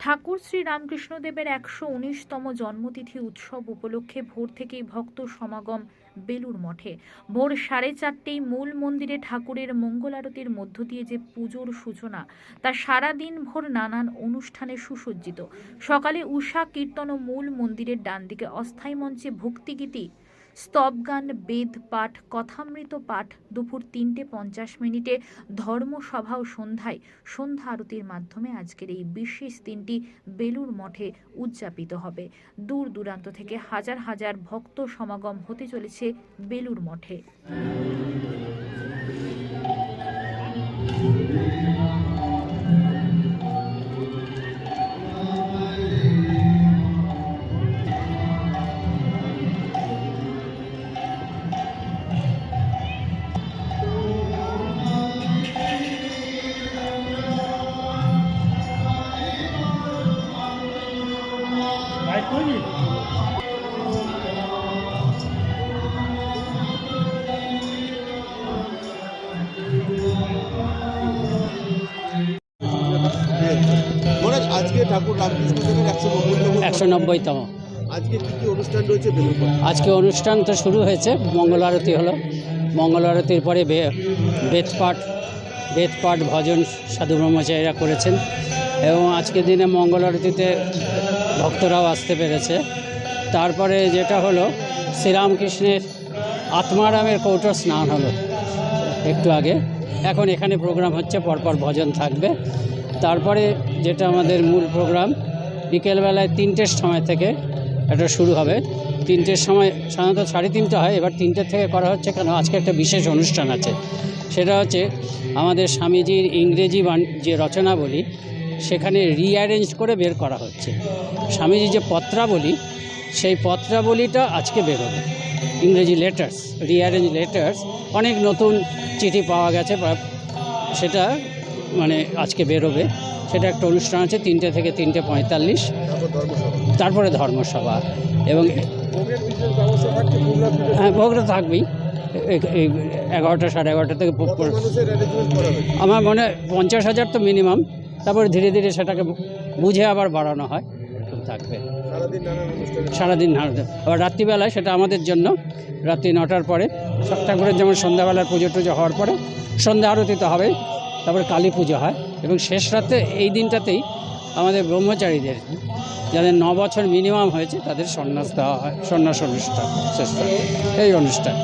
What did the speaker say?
ঠাকুর শ্রী রামকৃষ্ণদেবের একশো উনিশতম জন্মতিথি উৎসব উপলক্ষে ভোর থেকেই ভক্ত সমাগম বেলুর মঠে। ভোর সাড়ে চারটেই মূল মন্দিরে ঠাকুরের মঙ্গল আরতির মধ্য দিয়ে যে পুজোর সূচনা, তা সারাদিন ভোর নানান অনুষ্ঠানে সুসজ্জিত। সকালে উষা কীর্তন ও মূল মন্দিরের ডান দিকে অস্থায়ী মঞ্চে ভক্তিগীতি স্তবগান, বেদ পাঠ, কথামৃত পাঠ দুপুর তিনটে পঞ্চাশ মিনিটে ধর্মসভা ও সন্ধ্যায় সন্ধ্যা আরতির মাধ্যমে আজকের এই বিশেষ দিনটি বেলুর মঠে উদযাপিত হবে। দূর দূরান্ত থেকে হাজার হাজার ভক্ত সমাগম হতে চলেছে বেলুর মঠে। আজকে ঠাকুর রামকৃষ্ণ দেবের একশো নব্বইতম আজকে কি কি অনুষ্ঠান রয়েছে আজকে অনুষ্ঠান তো শুরু হয়েছে মঙ্গল আরতি হলো। মঙ্গল আরতির পরে বেদপাঠ বেদপাঠ ভজন সাধু ব্রহ্মচারীরা করেছেন। এবং আজকের দিনে মঙ্গল আরতিতে ভক্তরাও আসতে পেরেছে। তারপরে যেটা হলো, শ্রীরামকৃষ্ণের আত্মারামের কৌটো স্নান হলো একটু আগে। এখন এখানে প্রোগ্রাম হচ্ছে, পরপর ভজন থাকবে। তারপরে যেটা আমাদের মূল প্রোগ্রাম বিকেলবেলায় তিনটের সময় থেকে এটা শুরু হবে। তিনটের সময় সাধারণত সাড়ে তিনটে হয়, এবার তিনটের থেকে করা হচ্ছে কেন? আজকে একটা বিশেষ অনুষ্ঠান আছে। সেটা হচ্ছে আমাদের স্বামীজির ইংরেজি যে রচনাবলী সেখানে রিঅ্যারেঞ্জ করে বের করা হচ্ছে। স্বামীজির যে পত্রাবলী, সেই পত্রাবলীটা আজকে বেরোবে। ইংরেজি লেটার্স রিঅ্যারেঞ্জ লেটার্স অনেক নতুন চিঠি পাওয়া গেছে সেটা মানে আজকে বেরোবে। সেটা একটা অনুষ্ঠান আছে, তিনটে থেকে তিনটে পঁয়তাল্লিশ। তারপরে ধর্মসভা এবং হ্যাঁ ভোগটা থাকবেই। এগারোটা সাড়ে এগারোটা থেকে আমার মনে পঞ্চাশ হাজার তো মিনিমাম তারপরে ধীরে ধীরে সেটাকে বুঝে আবার বাড়ানো হয়। থাকবে। সারাদিন আবার রাত্রিবেলায় সেটা আমাদের জন্য রাত্রি নটার পরে ঠাকুরের যেমন সন্ধ্যাবেলার পুজো টুজো হওয়ার পরে সন্ধ্যা আরতি তো হবে তারপরে কালী পুজো হয় এবং শেষ রাতে এই দিনটাতেই আমাদের ব্রহ্মচারীদের যাদের ন বছর মিনিমাম হয়েছে তাদের সন্ন্যাস দেওয়া হয় সন্ন্যাস অনুষ্ঠান শেষ এই অনুষ্ঠান।